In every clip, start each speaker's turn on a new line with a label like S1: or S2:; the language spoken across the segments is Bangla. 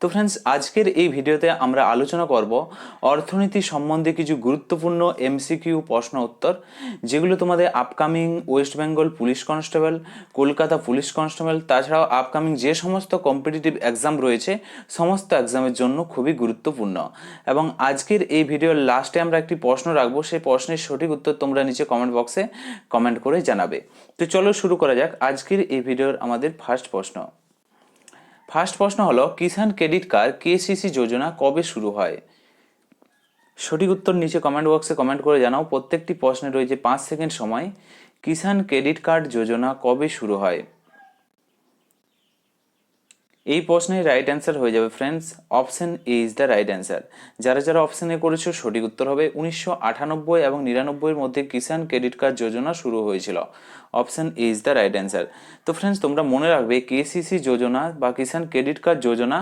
S1: তো ফ্রেন্ডস আজকের এই ভিডিওতে আমরা আলোচনা করব অর্থনীতি সম্বন্ধে কিছু গুরুত্বপূর্ণ এমসিকিউ প্রশ্ন উত্তর, যেগুলো তোমাদের upcoming West Bengal police constable Kolkata police constable তাছাড়াও আপকামিং যে সমস্ত কম্পিটিটিভ এক্সাম রয়েছে, সমস্ত এক্সামের জন্য খুবই গুরুত্বপূর্ণ। এবং আজকের এই ভিডিওর লাস্টে আমরা একটি প্রশ্ন রাখব, সেই প্রশ্নের সঠিক উত্তর তোমরা নিচে কমেন্ট বক্সে কমেন্ট করে জানাবে। তো চলো শুরু করা যাক আজকের এই ভিডিওর আমাদের ফার্স্ট প্রশ্ন। ফার্স্ট প্রশ্ন হলো কিষান ক্রেডিট কার্ড কেসিসি যোজনা কবে শুরু হয়? সঠিক উত্তর নিচে কমেন্ট বক্সে কমেন্ট করে জানাও। প্রত্যেকটি প্রশ্নে রয়েছে পাঁচ সেকেন্ড সময় কিষান ক্রেডিট কার্ড যোজনা কবে শুরু হয়? এই প্রশ্নের রাইট অ্যান্সার হয়ে যাবে friends option A is the right answer যারা যারা অপশন করেছ, সঠিক উত্তর হবে উনিশশো আটানব্বই এবং নিরানব্বইয়ের মধ্যে কিষাণ ক্রেডিট কার্ড যোজনা শুরু হয়েছিল। Option A is the right answer তো ফ্রেন্ডস তোমরা মনে রাখবে কেসিসি যোজনা বা কিষাণ ক্রেডিট কার্ড যোজনা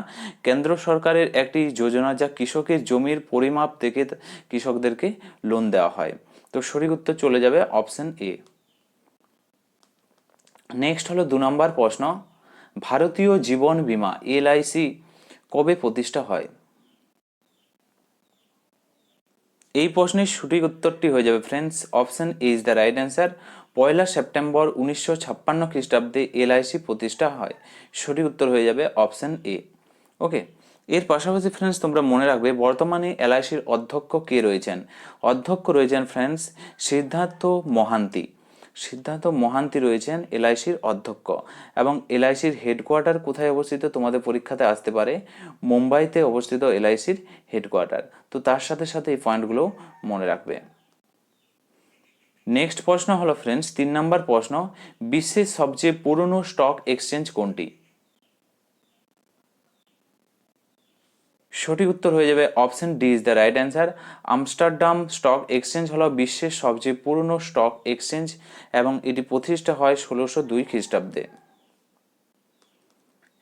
S1: কেন্দ্র সরকারের একটি যোজনা যা কৃষকের জমির পরিমাপ থেকে কৃষকদেরকে লোন দেওয়া হয়। তো সঠিক উত্তর চলে যাবে অপশন এ নেক্সট হলো দু নম্বর প্রশ্ন। ভারতীয় জীবন বীমা এলআইসি কবে প্রতিষ্ঠা হয়? এই প্রশ্নের সঠিক উত্তরটি হয়ে যাবে friends option is the right answer Poila September উনিশশো ছাপ্পান্ন খ্রিস্টাব্দে এলআইসি প্রতিষ্ঠা হয়। সঠিক উত্তর হয়ে যাবে অপশন এ ওকে এর পাশাপাশি ফ্রেন্ডস তোমরা মনে রাখবে, বর্তমানে এলআইসির অধ্যক্ষ কে রয়েছেন? অধ্যক্ষ রয়েছেন ফ্রেন্ডস সিদ্ধার্থ মহান্তি। সিদ্ধার্থ মহান্তি রয়েছেন এলআইসির অধ্যক্ষ। এবং এলআইসির হেডকোয়ার্টার কোথায় অবস্থিত তোমাদের পরীক্ষাতে আসতে পারে? মুম্বাইতে অবস্থিত এলআইসির হেডকোয়ার্টার। তো তার সাথে সাথে এই পয়েন্টগুলো মনে রাখবে। নেক্সট প্রশ্ন হলো ফ্রেন্ডস তিন নম্বর প্রশ্ন, বিশ্বের সবচেয়ে পুরনো স্টক এক্সচেঞ্জ কোনটি? সঠিক উত্তর হয়ে যাবে option D is the right answer. Amsterdam stock exchange হলো বিশ্বের সবচেয়ে পুরনো স্টক এক্সচেঞ্জ এবং এটি প্রতিষ্ঠা হয় ষোলোশো দুই খ্রিস্টাব্দে।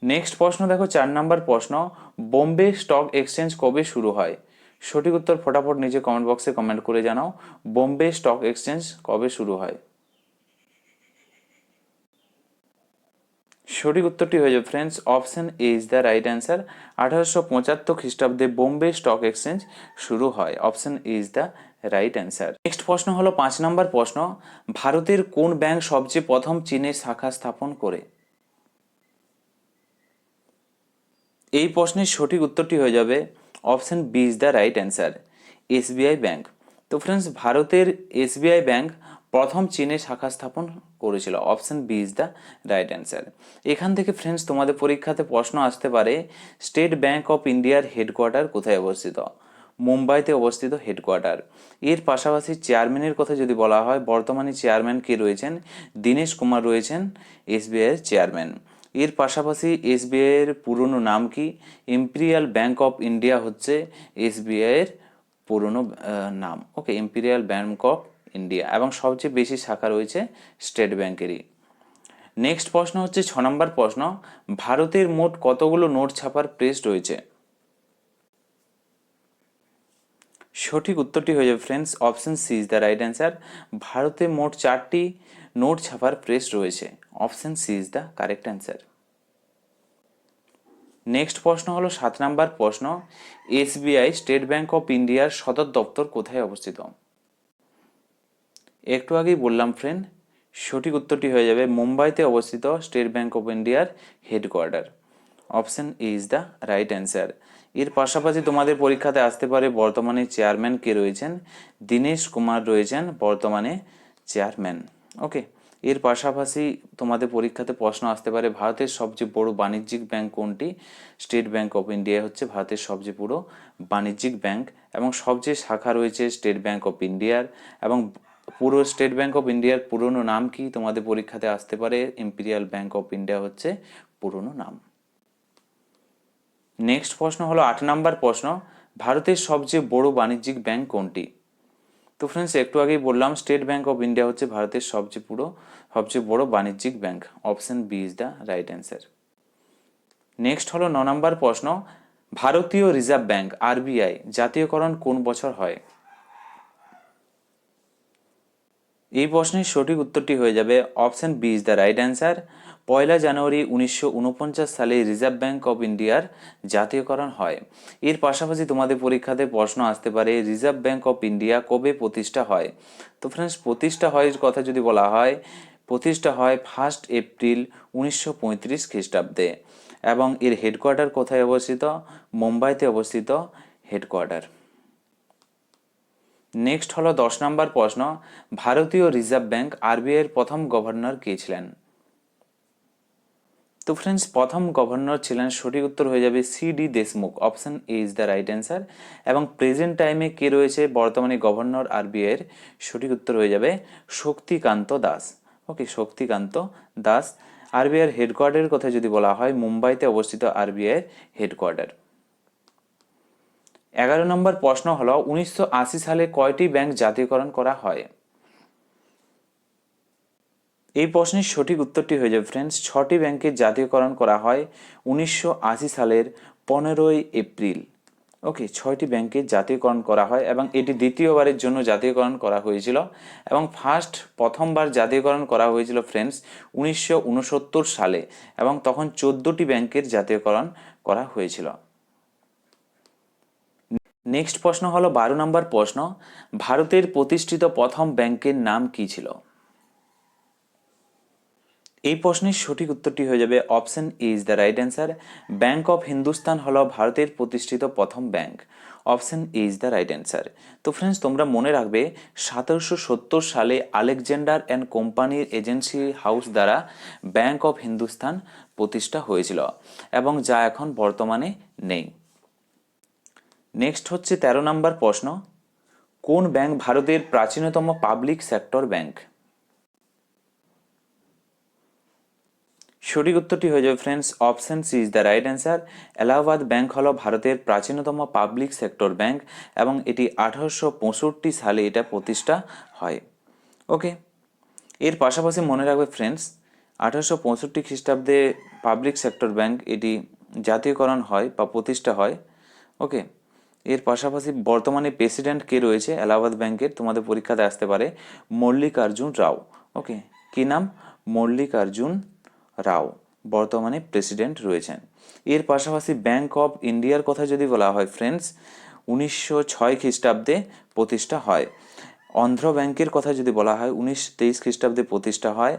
S1: নেক্সট প্রশ্ন দেখো, চার নম্বর প্রশ্ন, বোম্বে স্টক এক্সচেঞ্জ কবে শুরু হয়? সঠিক উত্তর ফটাফট নিজে কমেন্ট বক্সে কমেন্ট করে জানাও, বোম্বে স্টক এক্সচেঞ্জ কবে শুরু হয়? সঠিক উত্তরটি হয়ে যাবে friends option A is the right answer আঠারোশো পঁচাত্তর খ্রিস্টাব্দে বোম্বে স্টক এক্সচেঞ্জ শুরু হয়। Option A is the right answer next প্রশ্ন হলো পাঁচ নম্বর প্রশ্ন। ভারতের কোন ব্যাংক সবচেয়ে প্রথম চীনে শাখা স্থাপন করে? এই প্রশ্নের সঠিক উত্তরটি হয়ে যাবে। Option B is the right answer SBI bank তো ফ্রেন্ডস ভারতের এসবিআই ব্যাংক প্রথম চীনে শাখা স্থাপন করেছিল, option B is the right answer. এখান থেকে ফ্রেন্ডস, তোমাদের পরীক্ষাতে প্রশ্ন আসতে পারে, স্টেট ব্যাংক অফ ইন্ডিয়ার হেডকোয়ার্টার কোথায় অবস্থিত? মুম্বাইতে অবস্থিত হেডকোয়ার্টার। এর পাশাপাশি চেয়ারম্যানের কথা যদি বলা হয়, বর্তমানে চেয়ারম্যান কে রয়েছেন? দীনেশ কুমার রয়েছেন, এসবিআইয়ের চেয়ারম্যান। এর পাশাপাশি এসবিআইয়ের পুরনো নাম কি? ইম্পিরিয়াল ব্যাংক অফ ইন্ডিয়া হচ্ছে এসবিআইয়ের পুরনো নাম। Okay, imperial bank of India এবং সবচেয়ে বেশি শাখা রয়েছে স্টেট ব্যাংকেরই। নেক্সট প্রশ্ন হচ্ছে, ছ নম্বর প্রশ্ন, ভারতের মোট কতগুলো নোট ছাপার প্রেস রয়েছে? সঠিক উত্তরটি হয়ে যাবে friends option C is the right answer ভারতে মোট চারটি নোট ছাপার প্রেস রয়েছে option C is the correct answer next প্রশ্ন হলো, সাত নাম্বার প্রশ্ন এসবিআই স্টেট ব্যাংক অফ ইন্ডিয়ার সদর দপ্তর কোথায় অবস্থিত? একটু আগেই বললাম ফ্রেন্ড সঠিক উত্তরটি হয়ে যাবে মুম্বাইতে অবস্থিত স্টেট ব্যাঙ্ক অফ ইন্ডিয়ার headquarter. Option is the right answer এর পাশাপাশি তোমাদের পরীক্ষাতে আসতে পারে বর্তমানে চেয়ারম্যান কে রয়েছেন? দীনেশ কুমার রয়েছেন, বর্তমানে চেয়ারম্যান। ওকে এর পাশাপাশি তোমাদের পরীক্ষাতে প্রশ্ন আসতে পারে, ভারতের সবচেয়ে বড় বাণিজ্যিক ব্যাংক কোনটি? স্টেট ব্যাংক অফ ইন্ডিয়া হচ্ছে ভারতের সবচেয়ে বড় বাণিজ্যিক ব্যাংক এবং সবচেয়ে শাখা রয়েছে স্টেট ব্যাংক অফ ইন্ডিয়ার এবং পুরো স্টেট ব্যাংক অফ ইন্ডিয়ার পুরনো নাম কি তোমাদের পরীক্ষাতে আসতে পারে? ইম্পিরিয়াল ব্যাংক অফ ইন্ডিয়া হচ্ছে পুরনো নাম। নেক্সট প্রশ্ন হলো আট নাম্বার প্রশ্ন, ভারতের সবচেয়ে বড় বাণিজ্যিক ব্যাংক কোনটি? তো ফ্রেন্ডস একটু আগেই বললাম স্টেট ব্যাংক অফ ইন্ডিয়া হচ্ছে ভারতের সবচেয়ে পুরো, সবচেয়ে বড় বাণিজ্যিক bank option B is the right answer next হলো ন নম্বর প্রশ্ন, ভারতীয় রিজার্ভ ব্যাংক আরবিআই জাতীয়করণ কোন বছর হয়? এই প্রশ্নের সঠিক উত্তরটি হয়ে যাবে option B is the right answer. পয়লা জানুয়ারি উনিশশো ঊনপঞ্চাশ সালে রিজার্ভ ব্যাঙ্ক অফ ইন্ডিয়ার জাতীয়করণ হয়। এর পাশাপাশি তোমাদের পরীক্ষাতে প্রশ্ন আসতে পারে, রিজার্ভ ব্যাঙ্ক অফ ইন্ডিয়া কবে প্রতিষ্ঠা হয়? তো ফ্রেন্ডস প্রতিষ্ঠা হয় কথা যদি বলা হয়, প্রতিষ্ঠা হয় ফার্স্ট এপ্রিল উনিশশো পঁয়ত্রিশ খ্রিস্টাব্দে এবং এর হেডকোয়ার্টার কোথায় অবস্থিত? মুম্বাইতে অবস্থিত হেডকোয়ার্টার নেক্সট হলো দশ নম্বর প্রশ্ন, ভারতীয় রিজার্ভ ব্যাংক আরবিআই এর প্রথম গভর্নর কে ছিলেন? তো ফ্রেন্ডস প্রথম গভর্নর ছিলেন, সঠিক উত্তর হয়ে যাবে C D Deshmukh. Option A is the right answer এবং প্রেজেন্ট টাইমে কে রয়েছে? বর্তমানে গভর্নর আরবিআই এর সঠিক উত্তর হয়ে যাবে শক্তিকান্ত দাস। ওকে শক্তিকান্ত দাস। আরবিআই এর হেডকোয়ার্টারের কথা যদি বলা হয়, মুম্বাইতে অবস্থিত আরবিআই এর হেডকোয়ার্টার এগারো নম্বর প্রশ্ন হল, উনিশশো আশি সালে কয়টি ব্যাংক জাতীয়করণ করা হয়? এই প্রশ্নের সঠিক উত্তরটি হয়ে যাবে ফ্রেন্ডস ছটি ব্যাংকের জাতীয়করণ করা হয় উনিশশো আশি সালের পনেরোই এপ্রিল। ওকে ছয়টি ব্যাংকের জাতীয়করণ করা হয় এবং এটি দ্বিতীয়বারের জন্য জাতীয়করণ করা হয়েছিল। এবং ফার্স্ট প্রথমবার জাতীয়করণ করা হয়েছিল ফ্রেন্ডস উনিশশো উনসত্তর সালে। এবং তখন চোদ্দোটি ব্যাংকের জাতীয়করণ করা হয়েছিল। নেক্সট প্রশ্ন হলো বারো নম্বর প্রশ্ন। ভারতের প্রতিষ্ঠিত প্রথম ব্যাংকের নাম কি ছিল? এই প্রশ্নের সঠিক উত্তরটি হয়ে যাবে option is the right answer bank of Hindustan হলো ভারতের প্রতিষ্ঠিত প্রথম bank. Option is the right answer তো ফ্রেন্ডস তোমরা মনে রাখবে, সতেরোশো সত্তর সালে আলেকজান্ডার অ্যান্ড কোম্পানির এজেন্সি হাউস দ্বারা ব্যাংক অফ হিন্দুস্তান প্রতিষ্ঠা হয়েছিল এবং যা এখন বর্তমানে নেই। নেক্সট হচ্ছে তেরো নম্বর প্রশ্ন, কোন ব্যাংক ভারতের প্রাচীনতম পাবলিক সেক্টর ব্যাংক সঠিক উত্তরটি হয়ে যাবে friends option C is the right answer Allahabad bank হলো ভারতের প্রাচীনতম পাবলিক সেক্টর ব্যাংক এবং এটি আঠারোশো পঁয়ষট্টি সালে এটা প্রতিষ্ঠা হয়। ওকে এর পাশাপাশি মনে রাখবে ফ্রেন্ডস আঠারোশো পঁয়ষট্টি খ্রিস্টাব্দে পাবলিক সেক্টর ব্যাংক এটি জাতীয়করণ হয় বা প্রতিষ্ঠা হয়। ওকে এর পাশাপাশি বর্তমানে প্রেসিডেন্ট কে রয়েছে? এলাহাবাদ ব্যাংকের। তোমাদের পরীক্ষাতে আসতে পারে মল্লিকার্জুন রাও। ওকে কি নাম? মল্লিকার্জুন রাও, বর্তমানে প্রেসিডেন্ট রয়েছেন। এর পাশাপাশি ব্যাংক অফ ইন্ডিয়ার কথা যদি বলা হয় ফ্রেন্ডস উনিশশো ছয় খ্রিস্টাব্দে প্রতিষ্ঠা হয়। অন্ধ্র ব্যাংকের কথা যদি বলা হয়, উনিশ তেইশ খ্রিস্টাব্দে প্রতিষ্ঠা হয়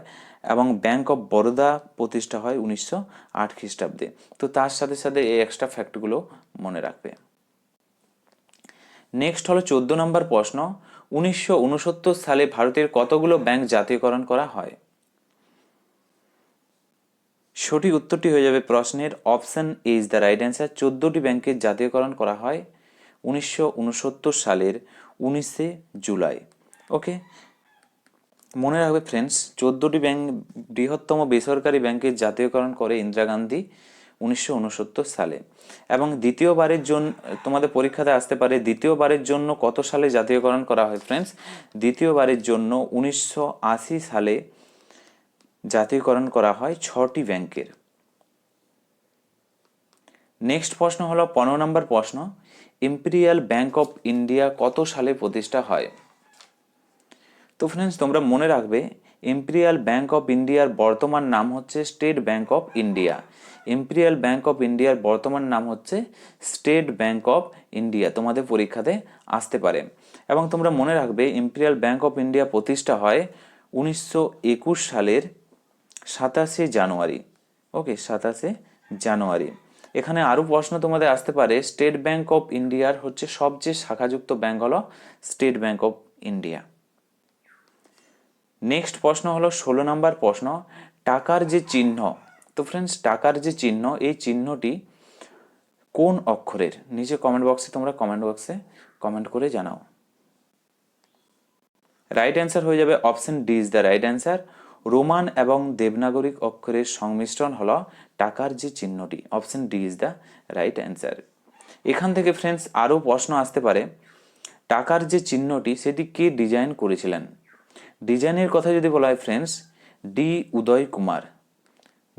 S1: এবং ব্যাংক অফ বরোদা প্রতিষ্ঠা হয় উনিশশো আট খ্রিস্টাব্দে। তো তার সাথে সাথে এই এক্সট্রা ফ্যাক্টগুলো মনে রাখবে। নেক্সট হলো চোদ্দ নম্বর প্রশ্ন। উনিশশো উনসত্তর সালে ভারতের কতগুলো ব্যাংক জাতীয়করণ করা হয়? সঠিক উত্তরটি হয়ে যাবে প্রশ্নের option is the right answer চোদ্দোটি ব্যাংকের জাতীয়করণ করা হয় উনিশশো উনসত্তর সালের উনিশে জুলাই। ওকে মনে রাখবে ফ্রেন্ডস চোদ্দোটি ব্যাংক বৃহত্তম বেসরকারি ব্যাংকের জাতীয়করণ করে ইন্দিরা গান্ধী। উনিশশো উনসত্তর সালে। এবং দ্বিতীয়বারের জন্য তোমাদের পরীক্ষাতে আসতে পারে, দ্বিতীয়বারের জন্য কত সালে জাতীয়করণ করা হয় ফ্রেন্ডস দ্বিতীয়বারের জন্য উনিশশো আশি সালে জাতীয়করণ করা হয় ছটি ব্যাংকের। নেক্সট প্রশ্ন হলো, পনেরো নম্বর প্রশ্ন ইম্পেরিয়াল ব্যাংক অফ ইন্ডিয়া কত সালে প্রতিষ্ঠা হয়? তো ফ্রেন্ডস তোমরা মনে রাখবে ইম্পেরিয়াল ব্যাঙ্ক অফ ইন্ডিয়ার বর্তমান নাম হচ্ছে state bank of India imperial bank of ইন্ডিয়ার বর্তমান নাম হচ্ছে স্টেট ব্যাঙ্ক অফ ইন্ডিয়া তোমাদের পরীক্ষাতে আসতে পারে। এবং তোমরা মনে রাখবে ইম্পেরিয়াল ব্যাঙ্ক অফ ইন্ডিয়া প্রতিষ্ঠা হয় উনিশশো একুশ সালের সাতাশে জানুয়ারি। ওকে সাতাশে জানুয়ারি। এখানে আরও প্রশ্ন তোমাদের আসতে পারে স্টেট ব্যাঙ্ক অফ ইন্ডিয়ার হচ্ছে সবচেয়ে শাখাযুক্ত ব্যাঙ্ক হলো state bank of India next প্রশ্ন হলো ষোলো নম্বর প্রশ্ন, টাকার যে চিহ্ন, তো ফ্রেন্ডস টাকার যে চিহ্ন, এই চিহ্নটি কোন অক্ষরের? নিচে কমেন্ট বক্সে তোমরা কমেন্ট বক্সে কমেন্ট করে জানাও। রাইট অ্যান্সার হয়ে যাবে option D is the right answer Roman এবং দেবনাগরিক অক্ষরের সংমিশ্রণ হলো টাকার যে চিহ্নটি option D is the right answer এখান থেকে ফ্রেন্ডস আরও প্রশ্ন আসতে পারে, টাকার যে চিহ্নটি, সেটি কে ডিজাইন করেছিলেন? ডিজাইনের কথা যদি বলা হয় friends D Uday Kumar.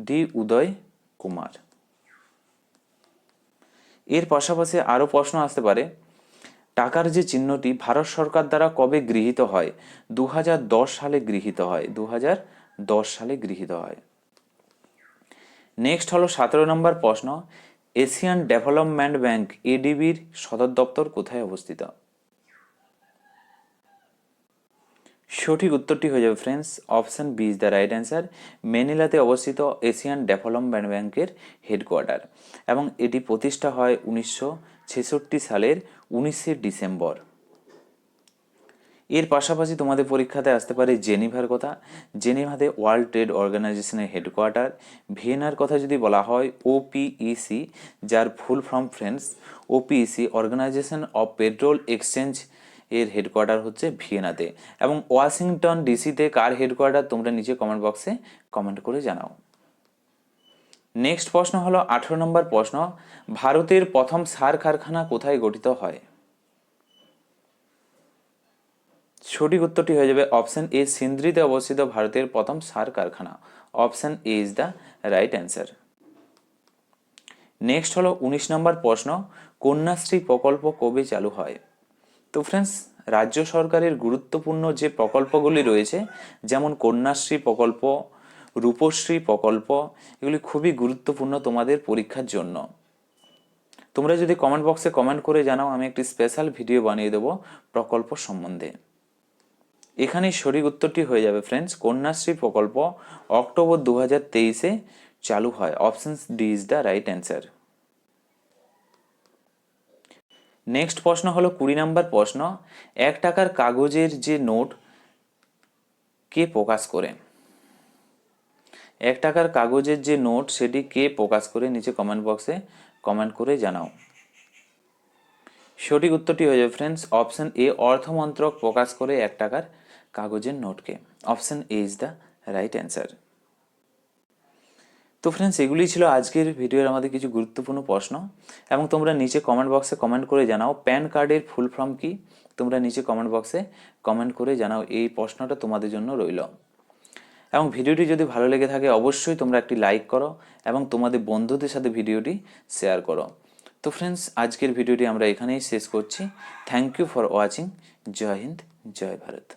S1: D Uday Kumar. এর পাশাপাশি আরও প্রশ্ন আসতে পারে, টাকার যে চিহ্নটি ভারত সরকার দ্বারা কবে গৃহীত হয়? দু হাজার দশ সালে গৃহীত হয়। দু হাজার দশ সালে গৃহীত হয়। নেক্সট হলো সতেরো নম্বর প্রশ্ন, এশিয়ান ডেভেলপমেন্ট ব্যাংক, এডিবির সদর দপ্তর কোথায় অবস্থিত? সঠিক উত্তরটি হয়ে যাবে friends option B is the right answer মেনিলাতে অবস্থিত এশিয়ান ডেভেলপমেন্ট ব্যাংকের হেডকোয়ার্টার এবং এটি প্রতিষ্ঠা হয় উনিশশো ছেষট্টি সালের উনিশে ডিসেম্বর। এর পাশাপাশি তোমাদের পরীক্ষাতে আসতে পারে জেনিভার কথা। জেনিভাতে ওয়ার্ল্ড ট্রেড অর্গানাইজেশনের হেডকোয়ার্টার। ভিয়েনার কথা যদি বলা হয় ওপিইসি যার full form friends OPEC organization of petrol exchange এর হেডকোয়ার্টার হচ্ছে ভিয়েনাতে। এবং ওয়াশিংটন ডিসিতে কার হেডকোয়ার্টার তোমরা নিচে কমেন্ট বক্সে কমেন্ট করে জানাও। নেক্সট প্রশ্ন হলো, আঠেরো নম্বর প্রশ্ন, ভারতের প্রথম সার কারখানা কোথায় গঠিত হয়? সঠিক উত্তরটি হয়ে যাবে অপশন এ সিন্দ্রিতে অবস্থিত ভারতের প্রথম সার কারখানা। Option A is the right answer next হলো, উনিশ নম্বর প্রশ্ন, কন্যাশ্রী প্রকল্প কবে চালু হয়? তো ফ্রেন্ডস রাজ্য সরকারের গুরুত্বপূর্ণ যে প্রকল্পগুলি রয়েছে, যেমন কন্যাশ্রী প্রকল্প, রূপশ্রী প্রকল্প, এগুলি খুবই গুরুত্বপূর্ণ তোমাদের পরীক্ষার জন্য। তোমরা যদি কমেন্ট বক্সে কমেন্ট করে জানাও, আমি একটি স্পেশাল ভিডিও বানিয়ে দেবো প্রকল্প সম্বন্ধে। এখানেই সঠিক উত্তরটি হয়ে যাবে ফ্রেন্ডস কন্যাশ্রী প্রকল্প অক্টোবর দু হাজার তেইশে চালু হয়। Option D is the right answer next প্রশ্ন হলো কুড়ি নাম্বার প্রশ্ন। এক টাকার কাগজের যে নোট, কে প্রকাশ করে? এক টাকার কাগজের যে নোট, সেটি কে প্রকাশ করে? নিচে কমেন্ট বক্সে কমেন্ট করে জানাও। সঠিক উত্তরটি হয়ে যাবে ফ্রেন্ডস অপশন এ অর্থমন্ত্রক প্রকাশ করে এক টাকার কাগজের নোটকে। Option A is the right answer তো ফ্রেন্ডস এগুলি ছিল আজকের ভিডিওর আমাদের কিছু গুরুত্বপূর্ণ প্রশ্ন এবং তোমরা নিচে কমেন্ট বক্সে কমেন্ট করে জানাও প্যান কার্ডের ফুল ফর্ম কি? তোমরা নিচে কমেন্ট বক্সে কমেন্ট করে জানাও, এই প্রশ্নটা তোমাদের জন্য রইল। এবং ভিডিওটি যদি ভালো লেগে থাকে, অবশ্যই তোমরা একটি লাইক করো এবং তোমাদের বন্ধুদের সাথে ভিডিওটি শেয়ার করো। তো ফ্রেন্ডস আজকের ভিডিওটি আমরা এখানেই শেষ করছি। থ্যাংক ইউ ফর ওয়াচিং জয় হিন্দ, জয় ভারত।